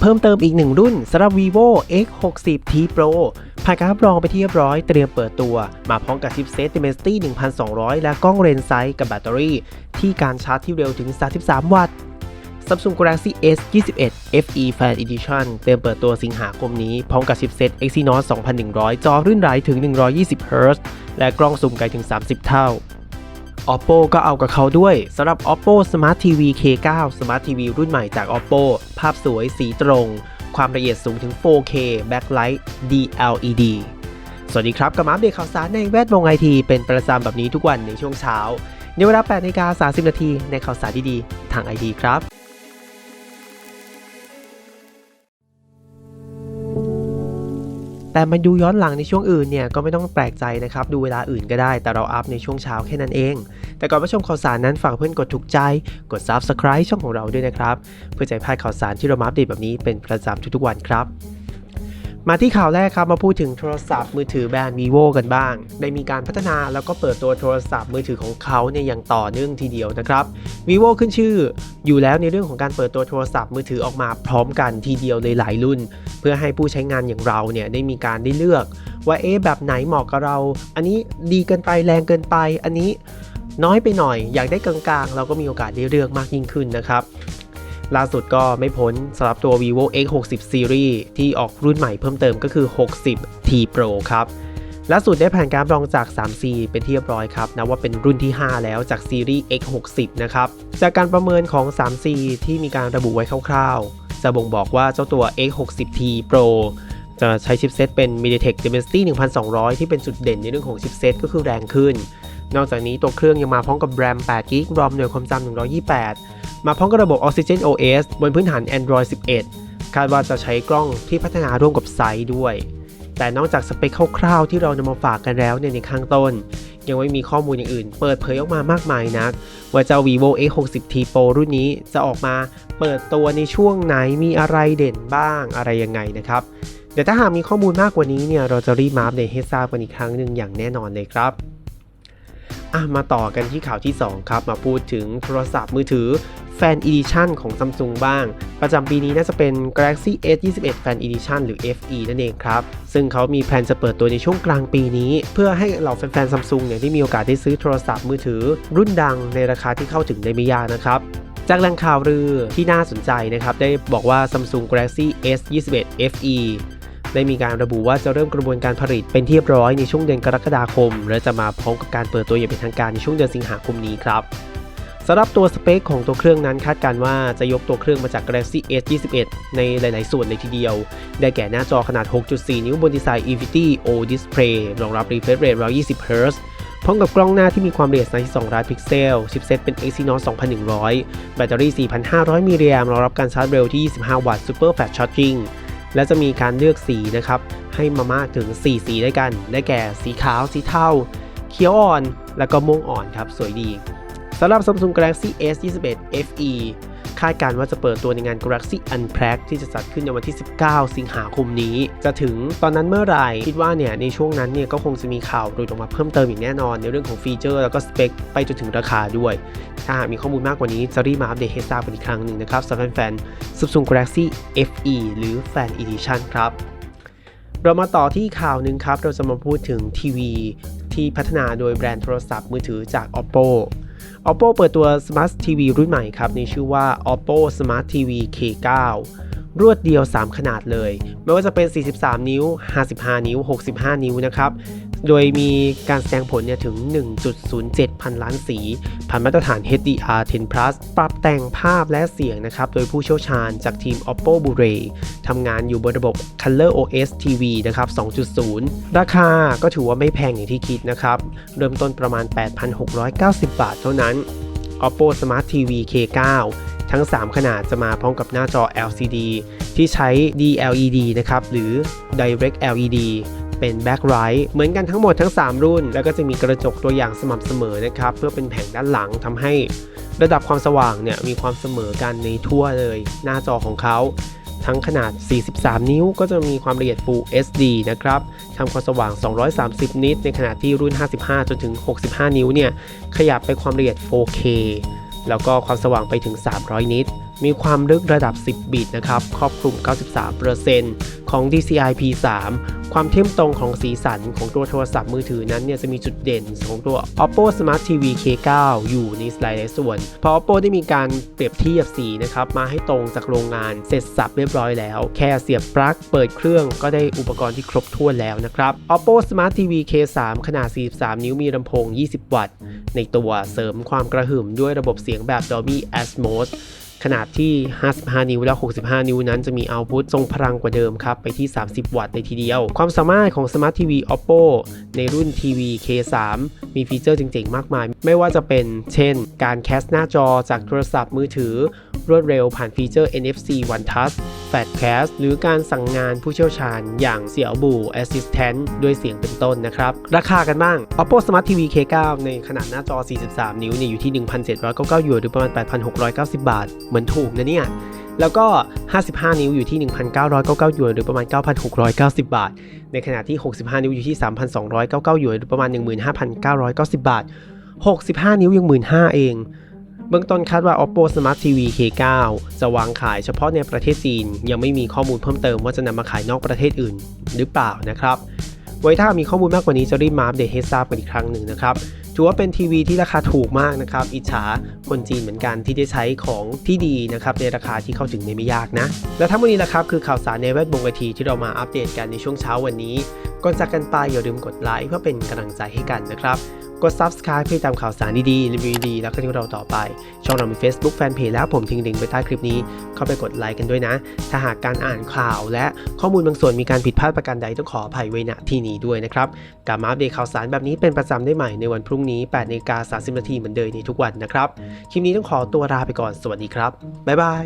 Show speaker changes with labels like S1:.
S1: เพิ่มเติมอีกหนึ่งรุ่นสำหรับ vivo x60 t pro ผ่านการรับรองไปที่เรียบร้อยเตรียมเปิดตัว มาพร้อมกับชิปเซต Dimensity 1200 และกล้องเลนส์ไซส์กับแบตเตอรี่ ที่การชาร์จที่เร็วถึง 33 วัตต์ Samsung Galaxy S 21 FE Fan Edition เตรียมเปิดตัวสิงหาคมนี้ พร้อมกับชิปเซต Exynos 2100 จอรื่นไหรถึง 120 Hz และกล้องซูมไกลถึง 30 เท่า Oppo ก็เอากับเขาด้วยสำหรับ Oppo Smart TV K9 Smart TV รุ่นใหม่จาก Oppo ภาพสวยสีตรง ความละเอียดสูงถึง 4K Backlight DLED สวัสดีครับกับมาอัปเดตข่าวสารในแวดวงไอทีเป็นประจำแบบนี้ทุกวันในช่วงเช้า ในเวลา8นาฬิกา30 นาทีในข่าวสารดีๆ ทางไอทีครับ แต่มาดูย้อนหลังในช่วงอื่นเนี่ยก็ไม่ต้องแปลกใจนะครับดูเวลาอื่นก็ได้ แต่เราอัพในช่วงเช้าแค่นั้นเอง แต่ก่อนไปชมข่าวสารนั้นฝากเพื่อนกดถูกใจ กด Subscribe ช่องของเราด้วยนะครับ เพื่อจะไม่พลาดข่าวสารที่เรามาอัปเดตแบบนี้เป็นประจำทุกๆวันครับ มาที่ข่าวแรกครับมาพูดถึงโทรศัพท์มือถือแบรนด์ vivo กันบ้าง ได้มีการพัฒนาแล้วก็เปิดตัวโทรศัพท์มือถือของเขาเนี่ยอย่างต่อเนื่องทีเดียวนะครับ vivo ขึ้นชื่อ อยู่แล้วในเรื่องของการเปิดตัวโทรศัพท์มือถือออกมาพร้อมกันทีเดียวเลยหลายรุ่น เพื่อให้ผู้ใช้งานอย่างเราเนี่ยได้มีการได้เลือก ว่าเอ๊ะแบบไหนเหมาะกับเรา อันนี้ดีเกินไปแรงเกินไป อันนี้น้อยไปหน่อย อยากได้กลางๆ เราก็มีโอกาสได้เลือกมากยิ่งขึ้นนะครับ ล่าสุดก็ไม่พ้นสำหรับตัว vivo x60 series ที่ออกรุ่นใหม่เพิ่มเติมก็คือ 60 t pro ครับล่าสุดได้ผ่านการรับรองจาก 3C เป็นที่เรียบร้อยครับนะว่าเป็นรุ่นที่ 5 แล้วจากซีรีส์ X60 นะครับ จากการประเมินของ 3C ที่มีการระบุไว้คร่าวๆ จะบ่งบอกว่าเจ้าตัว X60T Pro จะใช้ชิปเซตเป็น MediaTek Dimensity 1200 ที่เป็นจุดเด่นในเรื่องของชิปเซตก็คือแรงขึ้น นอกจากนี้ตัวเครื่องยังมาพร้อมกับ RAM 8 g b รอมหน่วยความจำ128 มาพร้อมกับระบบ Oxygen OS บนพื้นฐาน Android 11 คาดว่าจะใช้กล้องที่พัฒนาร่วมกับไซด์ด้วย แต่นอกจากสเปคคร่าวๆที่เรานำมาฝากกันแล้วเนี่ยในข้างต้น ยังไม่มีข้อมูลอย่างอื่น เปิดเผยออกมามากมายนัก ว่าเจ้า vivo x60t pro รุ่นนี้จะออกมาเปิดตัวในช่วงไหนมีอะไรเด่นบ้างอะไรยังไงนะครับ เดี๋ยวถ้าหากมีข้อมูลมากกว่านี้เนี่ยเราจะรีบมาอัปเดตให้ทราบกันอีกครั้งหนึ่งอย่างแน่นอนเลยครับอะมาต่อกันที่ข่าวที่ 2 ครับ มาพูดถึงโทรศัพท์มือถือ Fan Edition ของ Samsung บ้าง ประจำปีนี้น่าจะเป็น Galaxy S21 Fan Edition หรือ FE นั่นเองครับ ซึ่งเขามีแผนจะเปิดตัวในช่วงกลางปีนี้ เพื่อให้เหล่าแฟนๆ Samsung เนี่ยได้มีโอกาสได้ซื้อโทรศัพท์มือถือ รุ่นดังในราคาที่เข้าถึงได้ไม่ยากนะครับจากแหล่งข่าวลือที่น่าสนใจนะครับ ได้บอกว่า Samsung Galaxy S21 FE ได้มีการระบุว่าจะเริ่มกระบวนการผลิตเป็นที่เรียบร้อยในช่วงเดือนกรกฎาคม และจะมาพร้อมกับการเปิดตัวอย่างเป็นทางการในช่วงเดือนสิงหาคมนี้ครับสำหรับตัวสเปคของตัวเครื่องนั้นคาดการณ์ว่าจะยกตัวเครื่องมาจาก Galaxy S21 ในหลาย ๆ ส่วนเลยทีเดียว ได้แก่หน้าจอขนาด 6.4 นิ้วบนดีไซน์ Infinity O Display รองรับ refresh rate 120 Hz พร้อมกับกล้องหน้าที่มีความละเอียด 32 ล้านพิกเซล ชิปเซตเป็น Exynos 2100 แบตเตอรี่ 4,500 มิลลิแอมป์รองรับการชาร์จเร็วที่ 25 วัตต์ Super Fast Charging และจะมีการเลือกสีนะครับ ให้มาม่าถึง 4 สีด้วยกัน ได้แก่สีขาว สีเทา เขียวอ่อน แล้วก็ม่วงอ่อนครับ สวยดีสำหรับ Samsung Galaxy S21 FE คาดการ์ว่าจะเปิดตัวในงาน Galaxy Unpacked ที่จะจัดขึ้นในวันที่ 19 สิงหาคมนี้ จะถึงตอนนั้นเมื่อไหร่คิดว่าเนี่ยในช่วงนั้นเนี่ยก็คงจะมีข่าวหลุดออกมาเพิ่มเติมอีกแน่นอน ในเรื่องของฟีเจอร์แล้วก็สเปคไปจนถึงราคาด้วย ถ้าหากมีข้อมูลมากกว่านี้จะรีบมาอัปเดตให้ทราบกันอีกครั้งหนึ่งนะครับสำหรับแฟนๆ Samsung Galaxy FE หรือ Fan Edition ครับเรามาต่อที่ข่าวหนึ่งครับ เราจะมาพูดถึงทีวีที่พัฒนาโดยแบรนด์โทรศัพท์มือถือจาก Oppo Oppo เปิดตัว Smart TV รุ่นใหม่ครับ ในชื่อว่า Oppo Smart TV K9 รวดเดียว 3 ขนาดเลย ไม่ว่าจะเป็น 43 นิ้ว 55 นิ้ว 65 นิ้วนะครับ โดยมีการแสดงผลเนี่ยถึง 1.07 พันล้านสี ผ่านมาตรฐาน HDR10 Plus ปรับแต่งภาพและเสียงนะครับ โดยผู้เชี่ยวชาญจากทีม Oppo Blu-ray ทำงานอยู่บนระบบ Color OS TV นะครับ 2.0 ราคาก็ถือว่าไม่แพงอย่างที่คิดนะครับ เริ่มต้นประมาณ 8,690 บาทเท่านั้น Oppo Smart TV K9 ทั้ง 3 ขนาดจะมาพร้อมกับหน้าจอ LCD ที่ใช้ DLED นะครับ หรือ Direct LED เป็น backlight เหมือนกันทั้งหมดทั้ง 3 รุ่น แล้วก็จะมีกระจกตัวอย่างสม่ำเสมอนะครับเพื่อเป็นแผงด้านหลังทำให้ระดับความสว่างเนี่ยมีความเสมอกันในทั่วเลย หน้าจอของเขาทั้งขนาด 43 นิ้ว ก็จะมีความละเอียด Full HD นะครับ ทำความสว่าง 230 นิต ในขณะที่รุ่น 55 จนถึง 65 นิ้วเนี่ย ขยับไปความละเอียด 4K แล้วก็ความสว่างไปถึง 300 นิต มีความลึกระดับ 10 บิตนะครับ ครอบคลุม 93%ของ DCI P3 ความเที่ยมตรงของสีสันของตัวโทรศัพท์มือถือนั้นเนี่ยจะมีจุดเด่นของตัว Oppo Smart TV K9 อยู่ในหลายๆส่วน เพราะ Oppo ได้มีการเปรียบเทียบสีนะครับมาให้ตรงจากโรงงานเสร็จสับเรียบร้อยแล้ว แค่เสียบปลั๊กเปิดเครื่องก็ได้อุปกรณ์ที่ครบถ้วนแล้วนะครับ Oppo Smart TV K3 ขนาด 43 นิ้วมีลำโพง 20 วัตต์ ในตัวเสริมความกระหึ่มด้วยระบบเสียงแบบ Dolby Atmos ขนาดที่ 55 นิ้วและ 65 นิ้วนั้นจะมีเอาพุตทรงพลังกว่าเดิมครับไปที่ 30 วัตต์ในทีเดียว ความสามารถของสมาร์ททีวี Oppo ในรุ่น TV K3 มีฟีเจอร์เจ๋งๆ มากมาย ไม่ว่าจะเป็น เช่น การแคสหน้าจอจากโทรศัพท์มือถือ รวดเร็วผ่านฟีเจอร์ NFC One Touch Fat Cast หรือการสั่งงานผู้เชี่ยวชาญอย่างเสี่ยวบู Assistant ด้วยเสียงเป็นต้นนะครับ ราคากันบ้าง Oppo Smart TV K9 ในขนาดหน้าจอ 43 นิ้วเนี่ยอยู่ที่ 1,799หยวนหรือประมาณ 8,690 บาท เหมือนถูกนะเนี่ย แล้วก็ 55 นิ้วอยู่ที่ 1,999หยวนหรือประมาณ 9,690 บาท ในขณะที่ 65 นิ้วอยู่ที่ 3,299หยวนหรือประมาณ 15,990 บาท 65 นิ้วยัง 15,000เอง เบื้องต้นคาดว่า Oppo Smart TV K9 จะวางขายเฉพาะในประเทศจีน ยังไม่มีข้อมูลเพิ่มเติมว่าจะนำมาขายนอกประเทศอื่นหรือเปล่านะครับไว้ถ้ามีข้อมูลมากกว่านี้จะรีบมาอัปเดตให้ทราบกันอีกครั้งหนึ่งนะครับถือว่าเป็นทีวีที่ราคาถูกมากนะครับ อิจฉาคนจีนเหมือนกันที่ได้ใช้ของที่ดีนะครับในราคาที่เข้าถึงในไม่ยากนะ และทั้งหมดนี้แหละครับคือข่าวสารในแวดวงไอทีที่เรามาอัปเดตกันในช่วงเช้าวันนี้ก่อนจากกันไปอย่าลืมกดไลค์เพื่อเป็นกำลังใจให้กันนะครับ กด subscribe เพื่อตามข่าวสารดีๆรีวิวดี แล้วก็ที่เราต่อไป ช่องเรามี Facebook Fanpage แล้วผมทิ้งลิงก์ไว้ใต้คลิปนี้ เข้าไปกดไลค์กันด้วยนะ ถ้าหากการอ่านข่าวและข้อมูลบางส่วนมีการผิดพลาดประการใดต้องขออภัยไว้ณที่นี้ด้วยนะครับกลับมาอัปเดตข่าวสารแบบนี้เป็นประจำได้ใหม่ในวันพรุ่งนี้8นาฬิกา30นาทีเหมือนเดิมในทุกวันนะครับคลิปนี้ต้องขอตัวลาไปก่อนสวัสดีครับบ๊ายบาย